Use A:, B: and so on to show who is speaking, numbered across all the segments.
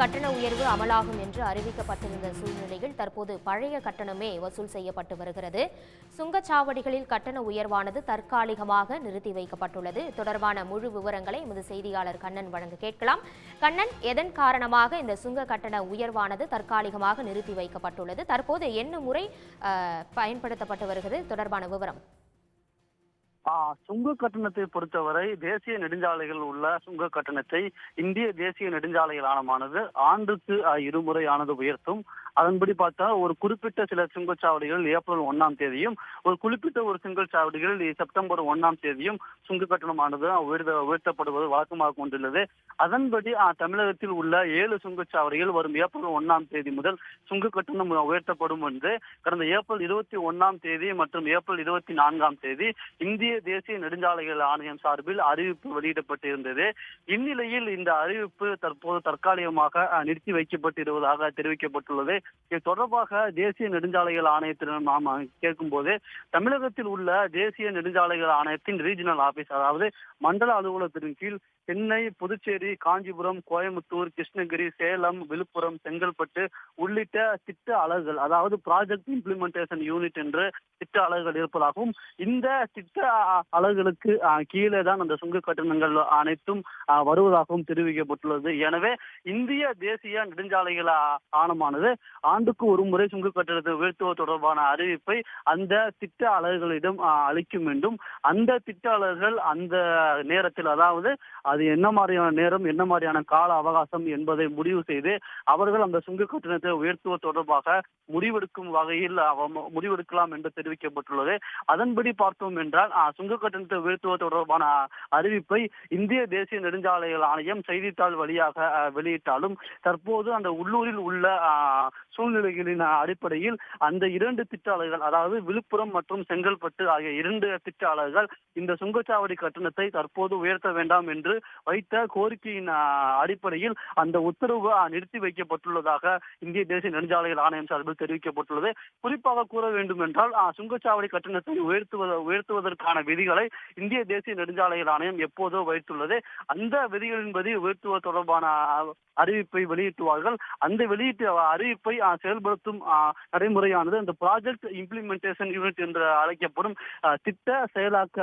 A: கட்டண உயர்வு அமலாகும் என்று அறிவிக்கப்பட்டிருந்த சூழ்நிலையில் தற்போது பழைய கட்டணமே வசூல் செய்யப்பட்டு வருகிறது. சுங்கச்சாவடிகளில் கட்டண உயர்வானது தற்காலிகமாக நிறுத்தி வைக்கப்பட்டுள்ளது. தொடர்பான முழு விவரங்களை எமது செய்தியாளர் கண்ணன் வழங்க கேட்கலாம். கண்ணன் எதன் காரணமாக இந்த சுங்க கட்டண உயர்வானது தற்காலிகமாக நிறுத்தி வைக்கப்பட்டுள்ளது? தற்போது என்ன முறை பயன்படுத்தப்பட்டு வருகிறது? தொடர்பான விவரம்.
B: சுங்க கட்டணத்தை பொறுத்தவரை தேசிய நெடுஞ்சாலைகள் உள்ள சுங்க கட்டணத்தை இந்திய தேசிய நெடுஞ்சாலைகள் ஆணையமானது ஆண்டுக்கு இருமுறையானது உயர்த்தும். அதன்படி பார்த்தா ஒரு குறிப்பிட்ட சில சுங்கச்சாவடிகள் ஏப்ரல் ஒன்னாம் தேதியும் ஒரு குறிப்பிட்ட ஒரு சுங்கச்சாவடிகள் செப்டம்பர் ஒன்னாம் தேதியும் சுங்க கட்டணமானது உயர்த்த உயர்த்தப்படுவது வழக்கமாக கொண்டுள்ளது. அதன்படி தமிழகத்தில் உள்ள ஏழு சுங்கச்சாவடிகள் வரும் ஏப்ரல் ஒன்னாம் தேதி முதல் சுங்க கட்டணம் உயர்த்தப்படும் என்று கடந்த ஏப்ரல் இருபத்தி ஒன்னாம் தேதி மற்றும் ஏப்ரல் இருபத்தி நான்காம் தேதி இந்திய தேசிய நெடுஞ்சாலைகள் ஆணையம் சார்பில் அறிவிப்பு வெளியிடப்பட்டிருந்தது. இந்நிலையில் இந்த அறிவிப்பு தற்போது தற்காலிகமாக நிறுத்தி வைக்கப்பட்டிருப்பதாக தெரிவிக்கப்பட்டுள்ளது. இது தொடர்பாக தேசிய நெடுஞ்சாலைகள் ஆணையத்திடம் நாம் கேட்கும் போது தமிழகத்தில் உள்ள தேசிய நெடுஞ்சாலைகள் ஆணையத்தின் ரீஜனல் ஆபீஸ் அதாவது மண்டல அலுவலகத்தின் கீழ் சென்னை புதுச்சேரி காஞ்சிபுரம் கோயம்புத்தூர் கிருஷ்ணகிரி சேலம் விழுப்புரம் செங்கல்பட்டு உள்ளிட்ட திட்ட அலகுகள் அதாவது ப்ராஜெக்ட் இம்ப்ளிமெண்டேஷன் யூனிட் என்று திட்ட அலகுகள் இருப்பதாகவும் இந்த திட்ட அலகுகளுக்கு கீழே தான் அந்த சுங்க கட்டணங்கள் அனைத்தும் வருவதாகவும் தெரிவிக்கப்பட்டுள்ளது. எனவே இந்திய தேசிய நெடுஞ்சாலைகள் ஆணமானது ஆண்டுக்கு ஒரு முறை சுங்க கட்டணத்தை உயர்த்துவது தொடர்பான அறிவிப்பை அந்த திட்ட அலகுகளிடம் அளிக்கும் என்றும் அந்த திட்ட அலகுகள் அந்த நேரத்தில் அதாவது அது என்ன மாதிரியான நேரம் என்ன மாதிரியான கால அவகாசம் என்பதை முடிவு செய்து அவர்கள் அந்த சுங்க கட்டணத்தை உயர்த்துவது தொடர்பாக முடிவெடுக்கும் வகையில் அவ- முடிவெடுக்கலாம் என்று தெரிவிக்கப்பட்டுள்ளது. அதன்படி பார்த்தோம் என்றால் சுங்க கட்டணத்தை உயர்த்துவது தொடர்பான அறிவிப்பை இந்திய தேசிய நெடுஞ்சாலைகள் ஆணையம் செய்தித்தாள் வழியாக வெளியிட்டாலும் தற்போது அந்த உள்ளூரில் உள்ள சூழ்நிலைகளின் அடிப்படையில் அந்த இரண்டு திட்டாளர்கள் அதாவது விழுப்புரம் மற்றும் செங்கல்பட்டு ஆகிய இரண்டு திட்டாளர்கள் இந்த சுங்கச்சாவடி கட்டணத்தை தற்போது உயர்த்த வேண்டாம் என்று வைத்த கோரிக்கையின் அடிப்படையில் அந்த உத்தரவு நிறுத்தி வைக்கப்பட்டுள்ளதாக இந்திய தேசிய நெடுஞ்சாலைகள் ஆணையம் சார்பில் தெரிவிக்கப்பட்டுள்ளது. குறிப்பாக கூற வேண்டும் என்றால் சுங்கச்சாவடி கட்டணத்தை உயர்த்துவத உயர்த்துவதற்கான விதிகளை இந்திய தேசிய நெடுஞ்சாலைகள் ஆணையம் எப்போதோ வைத்துள்ளது. அந்த விதிகளின்படி உயர்த்துவது தொடர்பான அறிவிப்பை வெளியிட்டுவார்கள். அந்த வெளியீட்டு அறிவிப்பை செயல்படுத்தும் நடைமுறையானது இந்த ப்ராஜெக்ட் இம்ப்ளிமெண்டேஷன் யூனிட் என்று அழைக்கப்படும் திட்ட செயலாக்க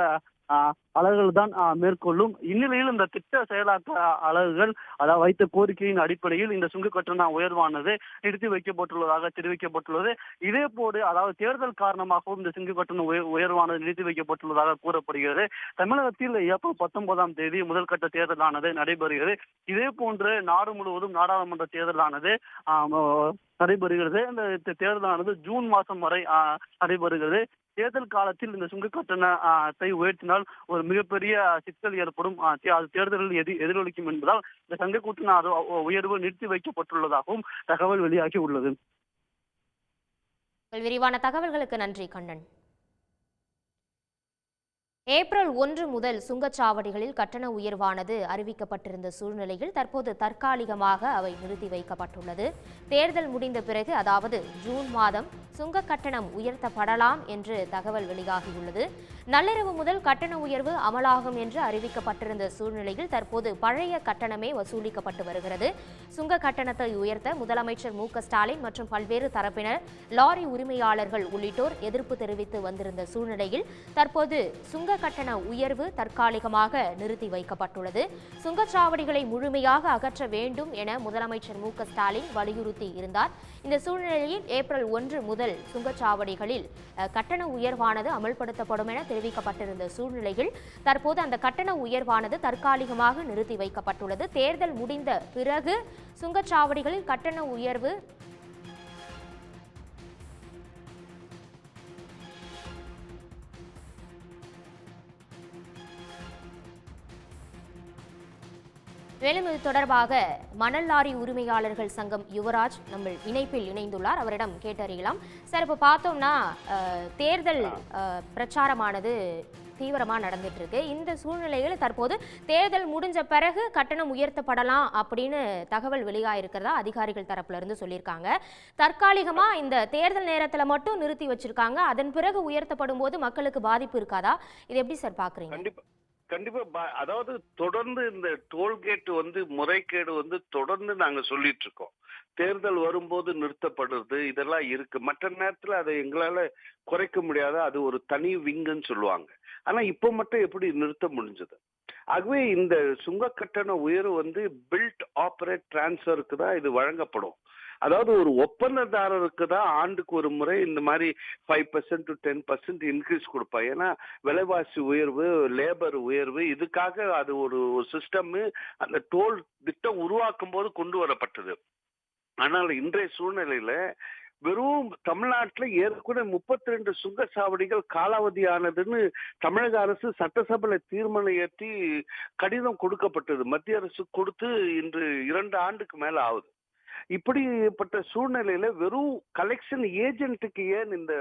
B: அலகுகள் தான் மேற்கொள்ளும். இந்நிலையில் இந்த திட்ட செயலாக்க அலகுகள் அதாவது வைத்த கோரிக்கையின் அடிப்படையில் இந்த சுங்க கட்டண உயர்வானது நிறுத்தி வைக்கப்பட்டுள்ளதாக தெரிவிக்கப்பட்டுள்ளது. இதே போடு அதாவது தேர்தல் காரணமாகவும் இந்த சுங்க கட்டண உயர்வானது நிறுத்தி வைக்கப்பட்டுள்ளதாக கூறப்படுகிறது. தமிழகத்தில் ஏப்ரல் பத்தொன்பதாம் தேதி முதல் கட்ட தேர்தலானது நடைபெறுகிறது. இதே போன்று நாடு முழுவதும் நாடாளுமன்ற தேர்தலானது நடைபெறுகிறது. இந்த தேர்தலானது ஜூன் மாதம் வரை நடைபெறுகிறது. தேர்தல் காலத்தில் இந்த சுங்க கட்டணத்தை உயர்த்தினால் ஒரு மிகப்பெரிய சிக்கல் ஏற்படும். அது தேர்தலில் எதி எதிரொலிக்கும் என்பதால் இந்த சங்க கட்டண உயர்வு நிறுத்தி வைக்கப்பட்டுள்ளதாகவும் தகவல் வெளியாகி உள்ளது.
A: விரிவான தகவல்களுக்கு நன்றி கண்ணன். ஏப்ரல் ஒன்று முதல் சுங்கச்சாவடிகளில் கட்டண உயர்வானது அறிவிக்கப்பட்டிருந்த சூழ்நிலையில் தற்போது தற்காலிகமாக அவை நிறுத்தி வைக்கப்பட்டுள்ளது. தேர்தல் முடிந்த பிறகு அதாவது ஜூன் மாதம் சுங்க கட்டணம் உயர்த்தப்படலாம் என்று தகவல் வெளியாகியுள்ளது. நள்ளிரவு முதல் கட்டண உயர்வு அமலாகும் என்று அறிவிக்கப்பட்டிருந்த சூழ்நிலையில் தற்போது பழைய கட்டணமே வசூலிக்கப்பட்டு வருகிறது. சுங்க கட்டணத்தை உயர்த்த முதலமைச்சர் மு ஸ்டாலின் மற்றும் பல்வேறு தரப்பினர் லாரி உரிமையாளர்கள் உள்ளிட்டோர் எதிர்ப்பு தெரிவித்து வந்திருந்த சூழ்நிலையில் தற்போது சுங்க கட்டண உயர்வு தற்காலிகமாக நிறுத்தி வைக்கப்பட்டுள்ளது. சுங்கச்சாவடிகளை முழுமையாக அகற்ற வேண்டும் என முதலமைச்சர் மு க ஸ்டாலின் வலியுறுத்தி இருந்தார். இந்த சூழ்நிலையில் ஏப்ரல் ஒன்று முதல் சுங்கச்சாவடிகளில் கட்டண உயர்வானது அமல்படுத்தப்படும் என தெரிவிக்கப்பட்டிருந்த சூழ்நிலையில் தற்போது அந்த கட்டண உயர்வானது தற்காலிகமாக நிறுத்தி வைக்கப்பட்டுள்ளது. தேர்தல் முடிந்த பிறகு சுங்கச்சாவடிகளில் கட்டண உயர்வு மேலும் இது தொடர்பாக மணல் லாரி உரிமையாளர்கள் சங்கம் யுவராஜ் நம்ம இணைப்பில் இணைந்துள்ளார். அவரிடம் கேட்டறியலாம். சார் இப்போ பார்த்தோம்னா தேர்தல் பிரச்சாரமானது தீவிரமா நடந்துட்டு இருக்கு இந்த சூழ்நிலையில் தற்போது தேர்தல் முடிஞ்ச பிறகு கட்டணம் உயர்த்தப்படலாம் அப்படின்னு தகவல் வெளியாயிருக்கிறதா அதிகாரிகள் தரப்புல இருந்து சொல்லியிருக்காங்க. தற்காலிகமா இந்த தேர்தல் நேரத்துல மட்டும் நிறுத்தி வச்சிருக்காங்க. அதன் பிறகு உயர்த்தப்படும் போது மக்களுக்கு பாதிப்பு இருக்காதா? இது எப்படி சார் பாக்குறீங்க?
C: கண்டிப்பா ப- அதாவது தொடர்ந்து இந்த டோல்கேட் வந்து முறைகேடு வந்து தொடர்ந்து நாங்க சொல்லிட்டு இருக்கோம். தேர்தல் வரும்போது நிறுத்தப்படுறது இதெல்லாம் இருக்கு. மற்ற நேரத்துல அதை எங்களால குறைக்க முடியாத அது ஒரு தனி விங்குன்னு சொல்லுவாங்க. ஆனா இப்போ மட்டும் எப்படி நிறுத்த முடிஞ்சது? ஆகவே இந்த சுங்க கட்டண உயர்வு வந்து பில்ட் ஆப்பரேட் டிரான்ஸ்ஃபருக்கு தான் இது வழங்கப்படும். அதாவது ஒரு ஒப்பந்ததாரருக்கு தான் ஆண்டுக்கு ஒரு முறை இந்த மாதிரி five percent to ten percent increase கொடுப்பான் ஏன்னா விலைவாசி உயர்வு லேபர் உயர்வு இதுக்காக அது ஒரு சிஸ்டம் அந்த டோல் திட்டம் உருவாக்கும் போது கொண்டு வரப்பட்டது. ஆனால் இன்றைய சூழ்நிலையில வெறும் தமிழ்நாட்டுல ஏற்கனவே முப்பத்தி ரெண்டு சுங்கச்சாவடிகள் காலாவதியானதுன்னு தமிழக அரசு சட்டசபையில தீர்மானம் ஏற்றி கடிதம் கொடுக்கப்பட்டது. மத்திய அரசு கொடுத்து இன்று இரண்டு ஆண்டுக்கு மேல ஆகுது. இப்படிப்பட்ட சூழ்நிலையில வெறும் கலெக்ஷன் ஏஜென்ட்டுக்கு ஏன் இந்த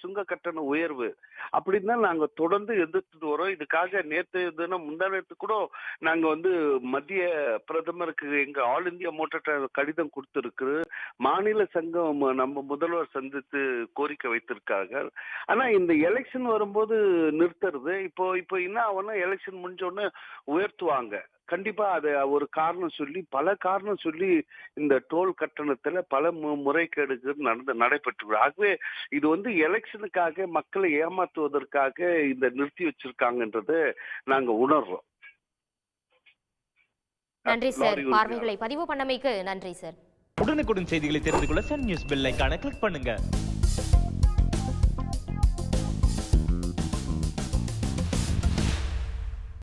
C: சுங்க கட்டண உயர்வு? அப்படின்னு தான் நாங்க தொடர்ந்து எதிர்த்துட்டு வரோம். இதுக்காக நேற்று தினம் முந்தானத்து கூட நாங்க வந்து மத்திய பிரதமருக்கு எங்க ஆல் இந்தியா மோட்டார் கடிதம் கொடுத்திருக்கு மாநில சங்கம் நம்ம முதல்வர் சந்தித்து கோரிக்கை வைத்திருக்காங்க. ஆனா இந்த எலெக்ஷன் வரும்போது நிறுத்துறது. இப்போ இப்போ என்ன ஆகும்னா எலெக்ஷன் முடிஞ்சோடனே உயர்த்துவாங்க. கண்டிப்பா அது ஒரு காரணம் சொல்லி பல காரணம் சொல்லி இந்த டோல் கட்டணத்துல பல முறைகேடுகள் நடந்து நடைபெற்று ஆகவே இது வந்து எலெக்ஷனுக்காக மக்களை ஏமாத்துவதற்காக இந்த நிறுத்தி வச்சிருக்காங்கன்றதை நாங்க உணர்றோம்.
A: நன்றி சார். பார்வைகளை பதிவு பண்ணமைக்கு நன்றி சார்.
D: உடனுக்குடன் செய்திகளை தெரிந்து கொள்ள சன் நியூஸ் பெல் ஐகானை கிளிக் பண்ணுங்க.